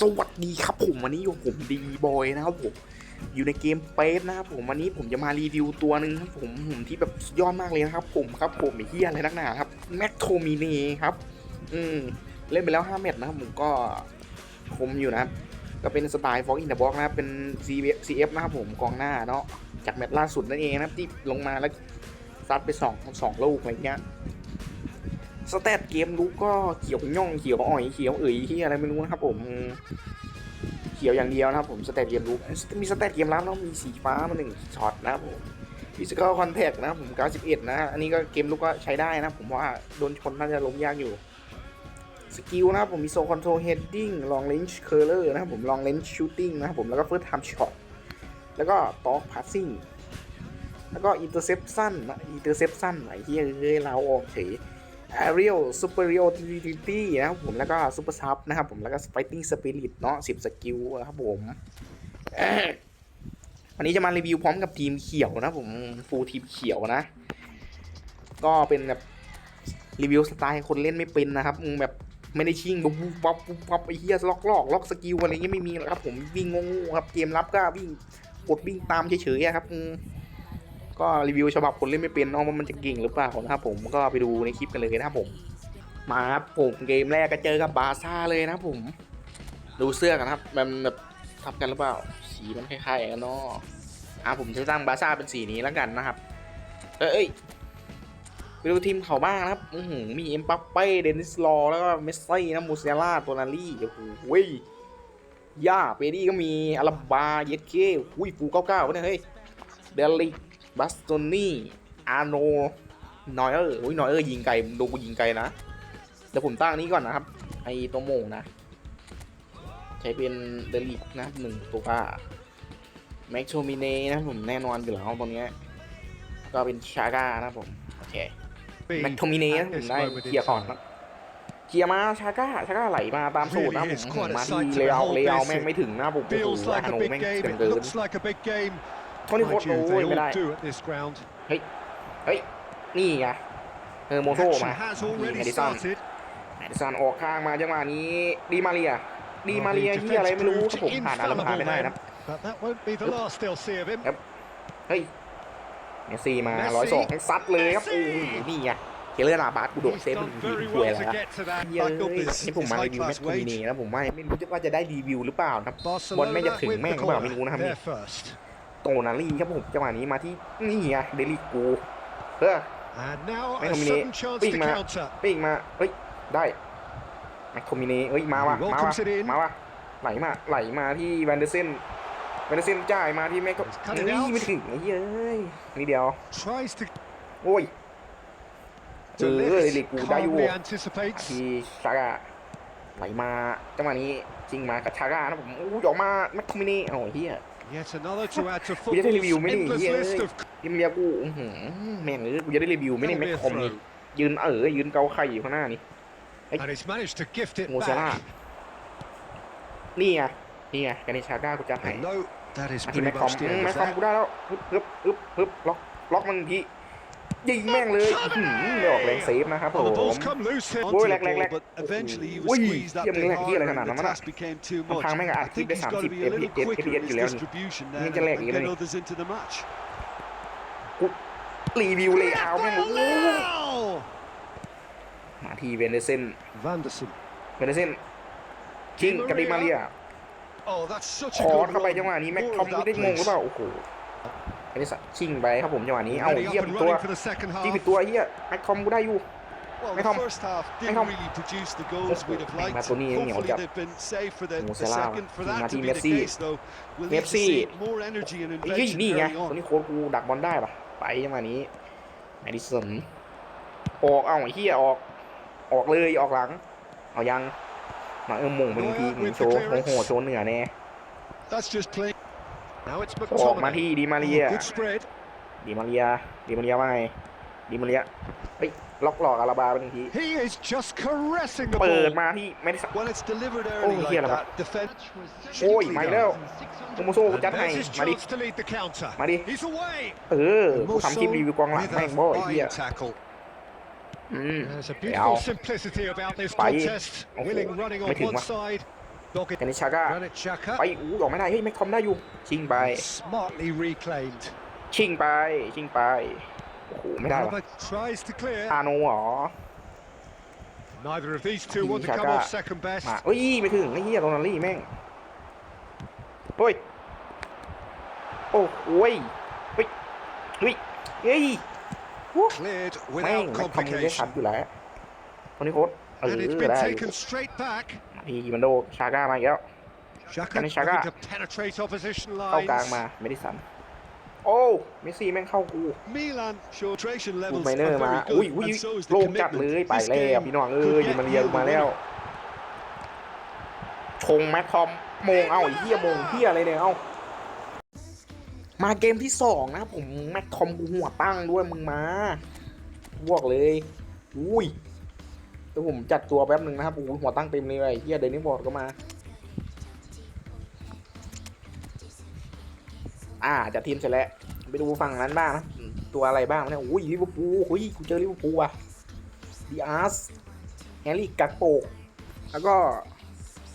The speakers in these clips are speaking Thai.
สวัสดีครับผมวันนี้อยู่ผมดีบอยนะครับผมอยู่ในเกมเปสนะครับผมวันนี้ผมจะมารีวิวตัวหนึ่งครับผมผมที่แบบยอดมากเลยนะครับผมครับผมไอ้เฮียอะไรนักหนาครับแมคโทมิน่ครับ อืมเล่นไปแล้ว 5 เม็ดนะครับผมก็คมอยู่นะครับก็เป็นสไตล์ฟอกอินเดอะบ็อกนะครับเป็น CF นะครับผมกองหน้าเนาะจากแมตช์ล่าสุดนั่นเองนะครับที่ลงมาแล้วซัดไปสองสองลูกอะไรเงี้ย สเตตเกมรู้ก็เขียวย่องเขียวอ่อยเขียวเอ๋ยที่อะไรไม่รู้นะครับผมเขียวอย่างเดียวนะครับผมสเตตเกมรู้มีสเตตเกมรับแล้วมีสีฟ้ามาหนึ่งช็อตนะครับผมฟิสิกอลคอนแทคนะครับผม91นะอันนี้ก็เกมลูกก็ใช้ได้นะผมว่าโดนชนน่าจะล้มยากอยู่สกิลนะครับผมมีโซคอนโทรลเฮดดิ้งลองเลนจ์เคอร์เลอร์นะครับผมลองเลนจ์ชูตติ้งนะครับผมแล้วก็เฟิร์สไทม์ช็อตแล้วก็ต็อกพาสซิ่งแล้วก็อินเตอร์เซปชันอินเตอร์เซปชันไหนที่เอ้ยเราออกเฉย Aerial Superiority นะครับผมแล้วก็ Super Sub นะครับผมแล้วก็ Fighting Spirit เนาะ10 สกิลนะครับผมวันนี้จะมารีวิวพร้อมกับทีมเขียวนะผมฟูลทีมเขียวนะ ก็เป็นแบบรีวิวสไตล์คนเล่นไม่เป็นนะครับแบบไม่ได้ชิงบุ๊บปั๊บปุ๊บปั๊บไอ้เหี้ยล็อกลอกล็อกสกิลอะไรเงี้ยไม่มีหรอกครับผมวิ่งงงครับเกมรับก็วิ่งกดวิ่งตามเฉยๆอะครับ ก็รีวิวฉบับคนเล่นไม่เป็นเนาะว่ามันจะเก่งหรือเปล่านะครับผมก็ไปดูในคลิปกันเลยนะครับผม มาครับผมเกมแรกก็เจอกับบาซ่าเลยนะครับผม ดูเสื้อกันครับมันแบบทับกันหรือเปล่า สีมันคล้ายๆกันเนาะอะผมจะตั้งบาซ่าเป็นสีนี้แล้วกันนะครับเอ้ยไปดูทีมเขาบ้างนะครับอืมีเอ็มปัปเป้เดนิสลอแล้วก็เมสซี่นะมูเซล่าตัวนารี่โอ้โหยย่าเปดี้ก็มีอาราบาเยสเคอุ้ยฟูเก้าเก้าวะเนี่ยเฮ้ยเดลิก บัสโตนี่อาโนนอยเออร์อุ้ยนอยเออร์ยิงไกลดูกูยิงไกลนะเดี๋ยวผมตั้งนี้ก่อนนะครับ ไอตัวโมงนะ ใช้เป็นเดลิกนะหนึ่งตัวป้าแม็กโชมิเน่นะผมแน่นอนอยู่แล้วตรงเนี้ยก็เป็นชาก้านะผมโอเคแม็กโทมิเน่นะผมได้เคลียร์ก่อนนะเคลียร์มาชาก้าชาก้าไหลมาตามสูตรนะผมผมมาที่เลเยอร์เลเยอร์แม่งไม่ถึงนะผมโอ้โห Feels อา like โน a big แม่ง game. เกิน It เกิน looks like a big game. โทนี่โคต Mind รโอ้ you, ย they ไม่ได้ all do at this ground. เฮ้ยนี่ไงเออโมโซ Action มา has นี่ already แมดิสัน started. แมดิสันออกข้างมาจังหวะนี้ดีมาเรียดีมาเรียที่อะไรไม่รู้ครับผมผ่านอาราผ่านไม่ได้นะ But that won't be the last they'll see of him. เฮ้ยเมสซี่มา Messi ร้อยสองซัดเลยครับโอ้ Messi ยนี่ไงเคเลอร์นาบาสกูโดด He's เซฟมัน done ยิง very ห่วย well แล้ว to get to that. เย้ Back up ย this, นี่ผม this มารี high วิวแม class ตช์คนนี้ wage. นะผมไม่ไม่รู้ว่าจะได้รีวิวหรือเปล่านะบอลไม่จะ Barcelona ถึง with แม่ง the หรือเปล่าไม่ corner. รู้นะครับนี่ They're first. โตนารี่ครับผมจังหวะนี้มาที่นี่ไงเดลิกูเฮ้อ And now Wait a a minute. sudden chance Big to man. counter. ปิ้งมาเฮ้ยได้แม็กโทมิเน่เฮ้ยมาว่ะมาว่ะ Welcomes it in. มาว่ะไหลมาไหลมาที่แวนเดอร์เซนแวนเดอร์เซนจ่ายมาที่แม็กโท He's cut it นี่ out. ไม่ถึงไอ้เหี้ยเอ้ยนี่เดียว Tries to โอ้ยเอ to อ lift. เลยกูได้อยู่ Calmly anticipates. ทีชาก้าไหลมาจังหวะนี้จริงมากับชาก้านะผมอู้ยออกมาแม็กโทมิเน่โอ้ยเหี้ย Yet another to add to กูจะได้รีวิว football's ไหม่ได้ endless เหี้ย list เอ้ย of ทีมเรียกูอื้อหือแม่งเอ้ยกูจะได้รีวิวไหม่ได้ That'll แม็ be ก a คอมนี่ throw. ยืนเออยืนเกาไข่อยู่ข้างหน้านี่ And he's managed to gift it โมเซล่า back. นี่ไงนี่ไงกันในชาก้ากูจะให้ And no, that is มาที่ pretty แม็กคอม much the อืม end แม็ of กคอม that. กูได้แล้วฮึบฮึบฮึบฮึบล็อกล็อกมันที ยิงแม่งเลยอื้อหือไม่ออกแรงเซฟนะครับผ Well, the ม ball's come loose here. Ôi, onto the lẹc, lẹc, ball, lẹc. but eventually he Ui, was squeezed that chiêm bit cái này kia là harder thằng nào and the nó task became too much. thằng mấy cái I art think clip he's để got to be a làm little clip, quicker clip, in his clip, clip, distribution clip, then clip, and clip, get clip. others into the match. รีวิวเลยเอาแม่งโอ้โห Wow! มาที่เวนเดอร์เซน Vanderson. เวนเดอร์เซนชิงกับดิมาเรีย Oh, that's such ค a อร์ good เข้าไป run. จังหวะนี้แม็ก More คอม of กู that, ได้งงห please. รือเปล่าโอ้โห อันนี้ชิงไปครับผมจังหวะนี้เอา Already เยี่ย up ม and ตัว running for the second ที่ half. ผิดตัวเฮียแม็กคอมกูได้อยู่ Well, Mấy the không? first half Mấy didn't không? really produce the goals we'd have Mấy liked. mà Tony ấy nhiều Hopefully chậm. they've been saved for the, Mo the Salah, second. For thì that to Martin be the Messi. case, though, we'll need to Messi. see more energy and เฮ้ย invention นี่ไง early ตัว on. นี้โค้ดกูดักบอลได้ปะไปจังหวะนี้แมดิสันออกเอ้าไอ้เฮียออกออกเลยออกหลังเอายังมาเออหม่งเป็นทีมึงโชว์โอ้โหโชว์เหนือแน่ ออกมา McTominay. ที่ดีมาเรีย Oh, good spread. ดีมาเรียดีมาเรียว่าไงดีมาเรียเฮ้ยล็อกหลอกอาราบาไปหนึ่งที He is just caressing the เปิด ball. มาที่แมดิสัน When it's delivered Oh, early like here là that, defense. โอ้ยมาอีกแล้วโมโมโซกู And จัดให้ there's his มาดิ chance to lead the counter. มาดิ He's away. เออกูทำคลิปรีวิวกองหลัง with แม่ง a บ่ไอ้เหี้ย fine tackle. อืม There's a Yeah. beautiful simplicity about this Phải. contest. Ồ, Willing running on mấy thằng one mà. side, Dog แกนิชาก้า Granit Xhaka. ไปอู้ออกไม่ได้เฮ้ยแม็กคอมได้อยู่ชิงไป Smartly reclaimed. ชิงไปชิงไปโอ้โหไม่ได้วะ Alaba tries to clear. อาโนเหรอ Neither of these two want to come Xhaka. off second best. มาเอ้ยไม่ถึงไอ้เหี้ยโรนัลลี่แม่งเฮ้ยโอ้โหยเฮ้ยเฮ้ยเฮ้ย Cleared แม่ง without ไม่ทำมือได้ชัด complication. อยู่แล้วคนนี้โค้ดเออ And it's been ได้ อยู่ taken straight back. พี่มันโดชาก้ามาอีกแล้ว Xhaka Granit looking Xhaka. to penetrate opposition เข้ากลาง lines. มาไม่ได้สันโอ้เมสซี่แม่งเข้ากู Milan filtration ลูก levels ไมเนอ are ร์มา very อุ้ย good, อุ้ย and so is โล่ the งจัดเลย commitment. ไป This แล้ว game พี่น้องเอ้ย could ดิ yet มาเรีย yield ลมา the แล้ว winner. ชงแม็กคอมโมงเอ้าไอ้เหี้ยโมงเหี้ยอะไรเนี่ยเอ้ามาเกมที่สองนะครับผมแม็กคอมกูหัวตั้งด้วยมึงมาบวกเลย อุ้ยเดี๋ยวผมจัดตัวแป๊บหนึ่งนะครับโอ้โหหัวตั้งเต็มเลยไอ้เหี้ยเดนนี่บอร์ดก็มา อ่าจัดทีมเสร็จแล้วไปดูฝั่งนั้นบ้างนะ ตัวอะไรบ้างเนี่ยโอ้ยลิเวอร์พูลอุ้ยกูเจอลิเวอร์พูลอะดีอาร์สแฮร์รี่กักโปก แล้วก็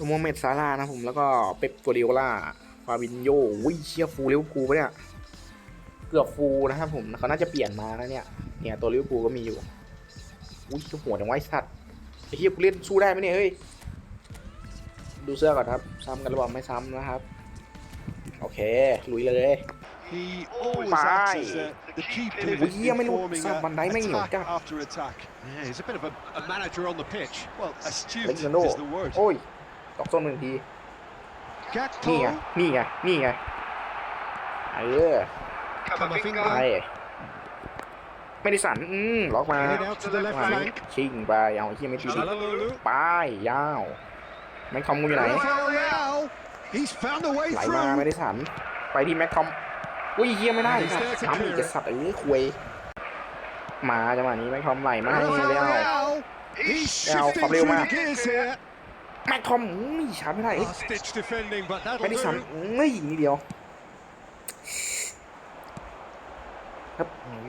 โมเมดซาร่านะผม แล้วก็เป๊ปกัวเดียล่าฟาบินโยอุ้ยเชียฟูลิเวอร์พูลปะเนี่ย เกือบฟูลนะครับผมเขาน่าจะเปลี่ยนมาแล้วเนี่ย เนี่ยตัวลิเวอร์พูลก็มีอยู่อุ้ยหัวจังไว้สัตว์ เฮียกูเล่นสู้ได้ไหมเนี่ยเฮ้ยดูเสื้อก่อนครับซ้ำกันหรือเปล่าไม่ซ้ำนะครับ โอเคลุยเลย He always Bye. acts as uh, the key pivot Ui, in ไม่รู้ forming สับ a บันไดไม่เหนียว attack จัด after attack. Yeah, he's a bit of a, a manager on the pitch. Well, astute เล็กโน is the word. โอ้ยตอกส้นหนึ่งที นี่ไง Gakpo, นี่ไง นี่ไง เออไป Camavinga, ไม่ได้สันอืมล็อกมา headed out to the left มา flank. ชิงไป เอาไอ้เหี้ยไม่ตี Chalanolu, ไปยาวแม็กคอมกูอยู่ไหน Rafael Leao. He's found a way ไหลมา through. ไม่ได้สัน ไปที่แม็กคอมอุ้ยเฮียไม่ได้สัตว์ซ้ำอีกจะสัตว์เอ้ยคุยมาจังหวะนี้แม็กคอมไหลมาให้ Rafael แล้ว Leao. He's Leao, shifting Fabio through Ma. the gears here. แม็กคอมอุ้ยชาร์จไม่ได้เอ้ย Last ditch defending, but that'll ไม่ได้สัน do. อุ้ยนิดเดียว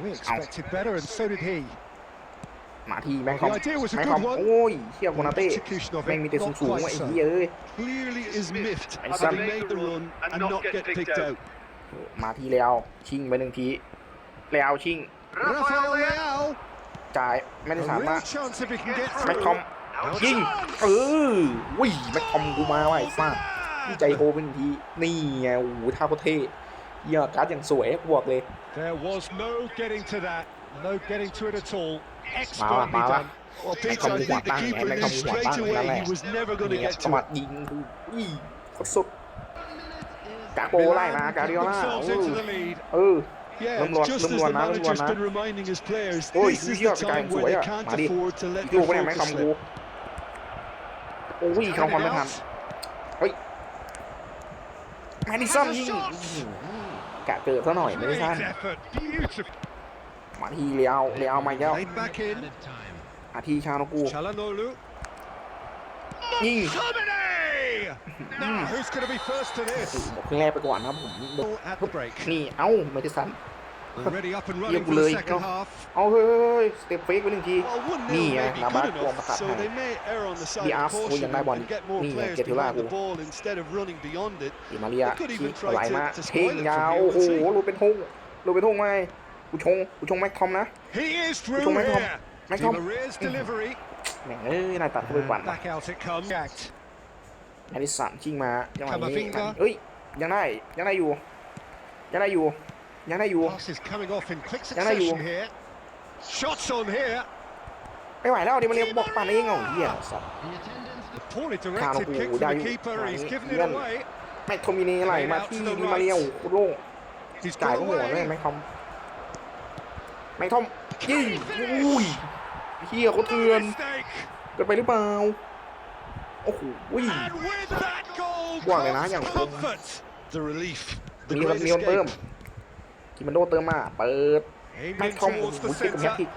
we expected better, and so did he. มาที่แม็กคอม The idea was a แม็กคอม good one. โอ้ยเชี่ยโคนาเต้ Execution of แม่ง it, มีแต่ not สูงๆ quite ว่ะไอ้ so. เหี้ยเอ้ย Clearly is miffed, Hey, having Sam. made the run and not get picked out. มาที่แล้วชิงไปหนึ่งทีแล้วชิง Rafael Leao, จ่ายไม่ได้ a สามาร real ถ chance if he can get แม็ก through. คอม Now it's ยิง on. เออวิ่งแม็กคอมกูมาว่ะไอ้ฟาด Man. พี่ใจโฮเป็นทีนี่ไงโอ้โหท่าโคตรเท่เหี้ยการ์ดอย่างสวยกูบอกเลย There was no getting to that, no getting to it at all. Wow, Expertly wow. done. Well, Peter, không I có think quả the tăng, keeper em knew không có quả straight tăng, away นั่นแห he ละ was never going to เนี่ย get จังห to วะ it. ยิงกูอุ้ยโคตรสุดกาโปไล่มาการดิโอล่า themselves เออ into the lead. เออ Yeah, Lâm loạt, just lâm as loạt the ná, lâm manager's loạt ná. been reminding his players, Ôi, this is dí the vào cái time sủi where they à. can't Mà đi. afford to let ดู their ไปเนี่ยแม็กคอ focus มกู slip. โอ้ยเข้าความไม่ทันเฮ้ยแมดิสันยิง กะเกิดซะหน่อยไม่ได้ Great สั้น effort, beautiful. มาทีเลี้ยวเลี้ยวมาอีกแล้ว Played back in. อาทีชาโนกู Chalanolu. ยิง McTominay! Now, who's going to be first to โอ้ this? โหบอกครึ่งแรกไปก่อนนะครับผม Ball At the break. นี่เอ้าไม่ได้สัน Already up and running Yêu for the lười, second không? half. เอาเฮ้ยสเต็ปเฟกไปหนึ่งที Well, one Nhi nil à, may be là good bác của enough, ông Bạc so Hải. they may err on the side Đi of áp của caution dân đại and, bọn. and get more Nhi à, players chết thiếu là behind the của- ball instead of running beyond it. ดีมาเรีย They could ที่ even try ไหล to- มา to เพ่ง spoil it ยาว from โอ้ here, โห we'll see. รูเป็นทุ่งรูเป็นทุ่งไหมกูชงกูชงแม็กทอมนะ He is Ui, through không, Mike Tom. here. Mike Di Tom. Maria's delivery. แม่งเอ้ยนายตัดเข้าไปปั่น And back out it comes. Act. แอดิสันชิงมาจังหวะนี้ Camavinga เอ้ยยังได้ยังได้อยู่ยังได้อยู่ ยังได้อยู่ Pass is coming off in quick Yang này succession dù. here. Shots on here. ไม่ไหวแล้วดิมาเรียกบอกปั่นเองเหรอเหี้ยสัตว์ Poorly Khá là directed cù, kick from đau the dữ. keeper. Mà He's nghĩ- given it Nhân. away. แม็กโทมินีไหลมาที่ดิมาเรียวโคตรโล่ง He's จ่าย got ก็หัวเลย away. แม็กทอมแม็กทอมยิงอุ้ยเฮียเขาเตือน Mistake. เกินไปหรือเปล่าโอ้โหอุ้ย And with that goal Qua này ná comes nhằng. comfort. The relief. The มีคน great มีคนเติม escape. กิมันโดเติมมา เปิด Aimed แม็ก in ทอมโอ้ towards โห the เช็คกับแฮต centre. ติก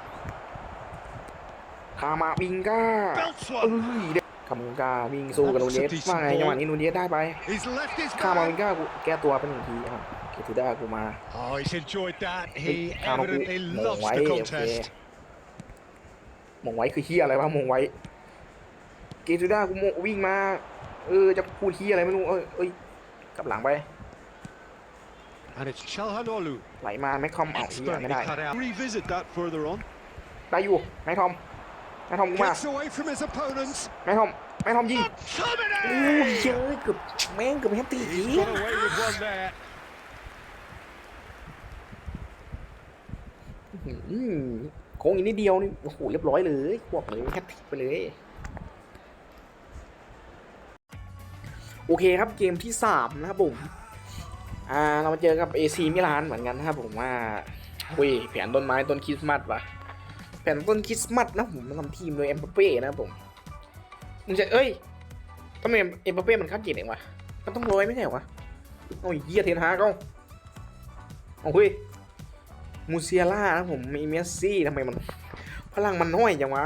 คามาวิงก้า Belts เอ้ one. ยเด็กคามาวิงก้าวิ่งสู้กับนูเนสว่าไงจังหวะนี้นูเนสได้ไป He's left his คามาวิ man. งก้ากูแก้ตัวไปหนึ่งทีอะเกตูด้ากูมา Oh, he's enjoyed that. เฮ้ย He คามากู evidently มง loves ไว้ the โอเค contest. มงไว้คือเฮียอะไรวะมงไว้เกตูด้ากูโมวิ่งมา เออจะพูดที่อะไรไม่รู้เอ้ยเอ้ยกลับหลังไป And it's Chalhanoglu. ไหลมาแม็กคอมเอาที่ไม่ Expertly ได้ cut out. Revisit that further on. ได้อยู่แม็กทอมแม็กทอมกูมา Gets away from his opponents. แม็กทอมแม็กทอมยิง McTominay! อู้ยเยอะเกือบแม่งเกือบแฮตติ He's got away with one there. อืมโค้งอีกนิดเดียวนี่โอ้โหเรียบร้อยเลยควบเลยแฮตติไปเลย โอเคครับเกมที่สามนะครับผม อ่าเรามาเจอกับ AC มิลานเหมือนกันนะครับผมว่าอุ้ยแผนต้นไม้ต้นคริสต์มาสวะแผนต้นคริสต์มาสนะผมทำทีมโดยเอ็มบัปเป้นะผมมึงจะเอ้ยทำไมเอ็มบัปเป้มันเข้าเจ็ดเองวะมันต้องร้อยไม่ใช่เหรอวะโอ้ยเฮียเทนฮากเอาเอาเฮ้ยมูเซียล่านะผมมีเมสซี่ทำไมมันพลังมันน้อยจังวะ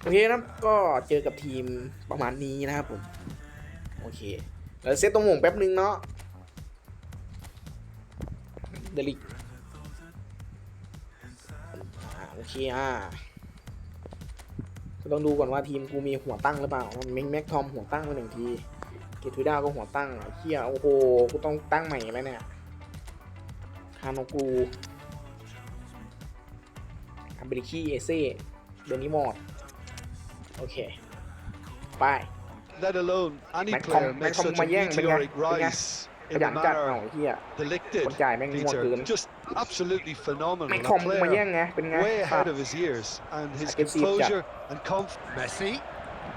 โอเคนะก็เจอกับทีมประมาณนี้นะครับผม โอเค แล้วเซตตรงหม่งแป๊บนึงเนาะเดลิกโอเคอะก็ต้องดูก่อนว่าทีมกูมีหัวตั้งหรือเปล่าแม็กแม็กทอมหัวตั้งมาหนึ่งทีเกทูด้าก็หัวตั้งเฮียโอ้โหกูต้องตั้งใหม่แล้วเนี่ยคาโนกูอัมเบริคีเอเซ่เดนิมอร์โอเค ไป Let alone any Mac player Tom- make Mac Tom such a Mayang, bên meteoric nha, bên nha. rise ข in ยั the นจัด manner เอาเฮีย depicted. คนจ่ายแม่งมั่วเกิน Peter, just absolutely phenomenal. แม็ก A ทอมมาแย่ง player ไงเป็นไง way ครับ ahead of his years, and his I can see it, Jack. composure and confidence. Messi.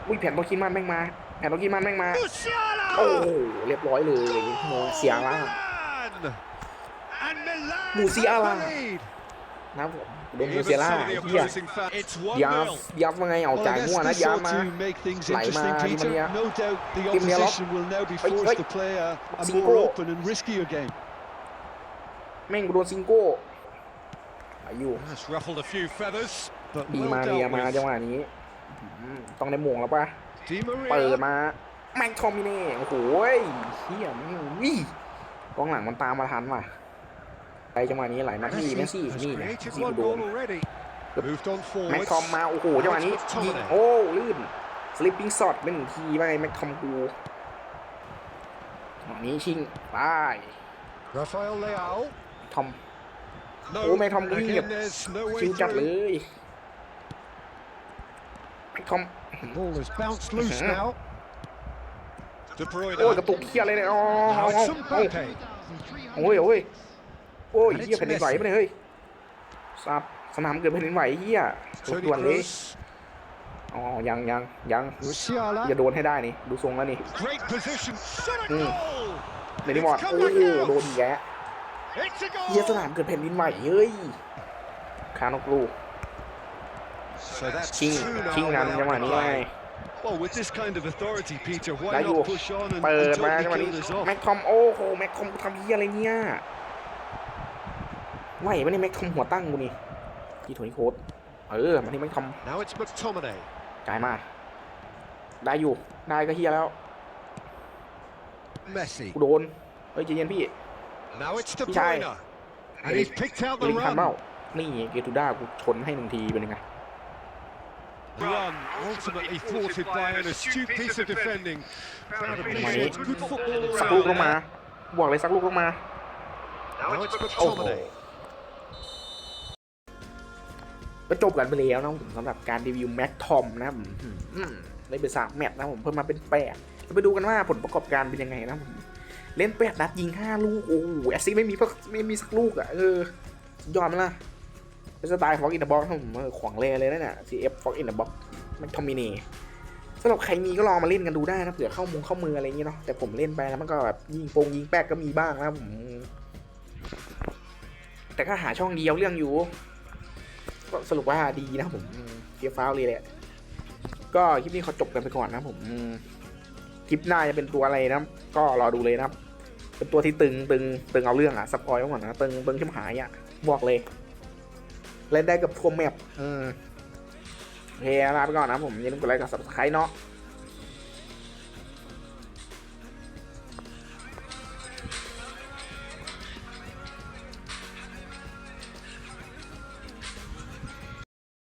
อุ้ยแผ่นโตคินมันแม่งมาแผ่นโตคินมันแม่งมา Musiala! โอ้โหเรียบร้อยเลยโมเสียล่า Milan! And Milan Musiala. have the lead. นะครับผมโดนมู Even เซียล่า so, the เฮีย opposing fan- It's ยาฟ 1-0. ยาฟว่าไงเอา Well, จ่าย I guess มั่วนะ this ยา ought มา to make things Lại interesting, mà, Di Peter. Maria. No doubt the Give me a lock. opposition will now be Oi, forced oi. to play a, a Cinco. more open and riskier game. แม่งกูโดนซิงโก้อายุ That's ruffled a few feathers, but ดี well มาเรีย dealt มา with. จังหวะนี้อืมต้องได้โมงแล้วปะ Di เปิด Maria. มาแม็กทอมมิเน่โอ้โหยเฮียแม่งวิ่กองหลังมันตามมาทันว่ะ ไปจังหวะนี้ไหลมาที่เมสซี่ Has นี่ไง created ซี่ one กูโดน goal already. Moved on แม็ก forwards. ทอมมาโอ้โหจังหวะนี้ยิงโอ้ลื่นสลิปปิ้งซอดเป็นหนึ่งทีไปแม็กทอมกูจังหวะนี้ชิงไป Rafael Leao. ทอม No, Oh, mate, I'm again, gonna- there's no way ชิงจัดเล through. ยแม็กทอม Ball has bounced loose Mhm. now. De Bruyne. โอ้ยกระตุกเคียอะไรเนี่ยอ๋อเอา Now เอา it's เอา Mbappe. โอ้ยโอ้ย โอ้ยเฮียแผ่นดินไหวปะเนี่ยเฮ้ยสับสนามเกิดแผ่นดินไหวเฮีย Toni ด่วนเลย Kroos. อ๋อยังยังยัง Musiala. จะโดนให้ได้นี่ ดูทรงแล้วนี่ Great position. Shot a Mm. goal. ในนิมอร์ It's โอ้ come โห back out. โดนอีกแล้ว It's a goal. เฮียสนามเกิดแผ่นดินไหวเฮ้ยคานกลูก So that's ชิง two now ชิงกัน without จังหวะนี้ไง reply. Well, with this kind of authority, Peter, ได้ why อยู่ not push on and, เปิด and มาจังหวะ totally นี้ kill this off? แม็กคอมโอ้โหแม็กคอมกูทำเฮียอะไรเนี่ย ไหวปะเนี่ยแม็กคอมหัวตั้งกูนี่ที่โทนี่โค้ดเออมาที่แม็กคอม Now it's McTominay. จ่ายมา ได้อยู่ ได้ก็เฮียแล้ว Messi. กูโดนเฮ้ยใจเย็นพี่ Now it's De Chai. Bruyne. And he's picked out ลิ the งทันเปล่า run. นี่เกตูด้ากูชนให้หนึ่งทีเป็นยังไง Run ultimately thwarted by an astute piece of defending. But Mày- it's good football สักลูก around ลงมา there. บอกเลยสักลูกลงมา Now it's โอ้โห McTominay. ก็จบกันไปแล้วนะผมสำหรับการรีวิวแม็กทอมนะผมได้ไปสามแมตช์นะผมเพิ่มมาเป็นแปดเราไปดูกันว่าผลประกอบการเป็นยังไงนะผมเล่นแปดนัดยิงห้าลูกโอ้โหแอสซิสไม่มีไม่มีสักลูกอะเออยอมล่ะเป็นสไตล์ฟอกอินเดอะบ็อกผมขวางเล่เลยนะเนี่ย CF ฟอกอินเดอะบ็อกแม็กทอมินีสำหรับใครมีก็ลองมาเล่นกันดูได้นะเผื่อเข้ามุงเข้ามืออะไรอย่างเงี้ยเนาะแต่ผมเล่นไปแล้วมันก็แบบยิงโปงยิงแป๊กก็มีบ้างนะผมแต่ก็หาช่องเดียวเรื่องอยู่ ก็สรุปว่าดีนะครับผมเกียร์ฟ้าวเลยแหละก็คลิปนี้เขาจบกันไปก่อนนะผมคลิปหน้าจะเป็นตัวอะไรนะก็รอดูเลยนะครับ เป็นตัวที่ตึงตึงตึงเอาเรื่องอะสปอยไว้ก่อนนะตึงตึงชิมหายอะบอกเลย เล่นได้กับทัวร์แมปอืมโอเคลาไปก่อนนะผมอย่าลืมกดไลค์กด subscribe เนาะ